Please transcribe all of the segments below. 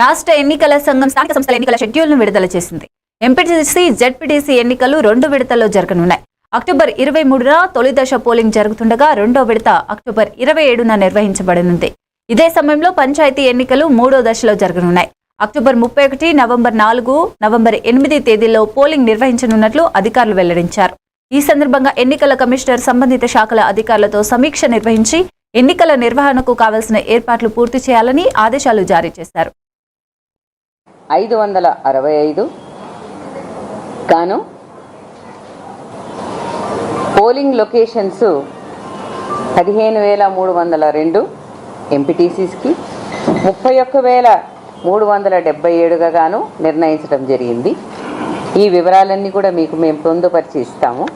రాష్ట్ర ఎన్నికల సంఘం స్థానిక సంస్థల ఎన్నికల షెడ్యూల్ను విడుదల చేసింది. ఎంపీటీసీ జెడ్పీటీసీ ఎన్నికలు రెండు విడతల్లో జరగనున్నాయి. అక్టోబర్ ఇరవై మూడున తొలి దశ పోలింగ్ జరుగుతుండగా రెండో విడత అక్టోబర్ ఇరవై ఏడున నిర్వహించబడనుంది. ఇదే సమయంలో పంచాయతీ ఎన్నికలు మూడో దశలో జరగనున్నాయి. అక్టోబర్ ముప్పై ఒకటి నవంబర్ నాలుగు నవంబర్ ఎనిమిది తేదీల్లో పోలింగ్ నిర్వహించనున్నట్లు అధికారులు వెల్లడించారు. ఈ సందర్భంగా ఎన్నికల కమిషనర్ సంబంధిత శాఖల అధికారులతో సమీక్ష నిర్వహించి ఎన్నికల నిర్వహణకు కావలసిన ఏర్పాట్లు పూర్తి చేయాలని ఆదేశాలు జారీ చేశారు. ఐదు వందల అరవై ఐదు. గాను పోలింగ్ లొకేషన్స్ పదిహేను వేల మూడు వందల రెండు ఎంపీటీసీస్కి ముప్పై ఒక్క వేల మూడు వందల డెబ్బై ఏడుగా గాను నిర్ణయించడం జరిగింది. ఈ వివరాలన్నీ కూడా మీకు మేము పొందుపరిచి ఇస్తాము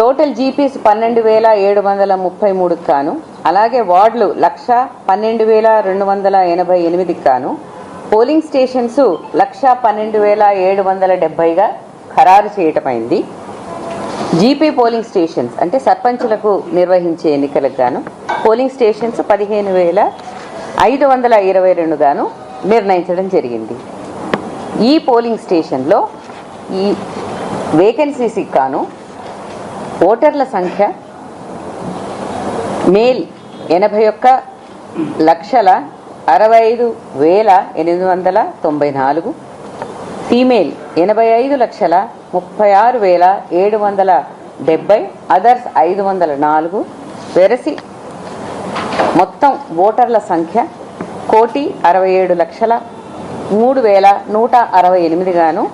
టోటల్ జీపీస్ పన్నెండు వేల ఏడు వందల ముప్పై మూడుకు కాను అలాగే వార్డులు లక్ష పన్నెండు వేల రెండు వందల ఎనభై ఎనిమిదికి కాను పోలింగ్ స్టేషన్స్ లక్ష పన్నెండు వేల ఏడు వందల డెబ్బైగా ఖరారు చేయటమైంది. జీపీ పోలింగ్ స్టేషన్స్ అంటే సర్పంచులకు నిర్వహించే ఎన్నికలకు గాను పోలింగ్ స్టేషన్స్ పదిహేను వేల ఐదు వందల ఇరవై రెండు గాను నిర్ణయించడం జరిగింది. ఈ పోలింగ్ స్టేషన్లో ఈ వేకెన్సీస్కి గాను ఓటర్ల సంఖ్య మేల్ ఎనభై ఒక్క లక్షల అరవై ఐదు వేల ఎనిమిది వందల తొంభై నాలుగు. ఫీమేల్ ఎనభై ఐదు లక్షల ముప్పై ఆరు వేల ఏడు వందల డెబ్బై అదర్స్ ఐదు వందల నాలుగు. వెరసి మొత్తం ఓటర్ల సంఖ్య కోటి అరవై ఏడు లక్షల మూడు వేల నూట అరవై ఎనిమిదిగాను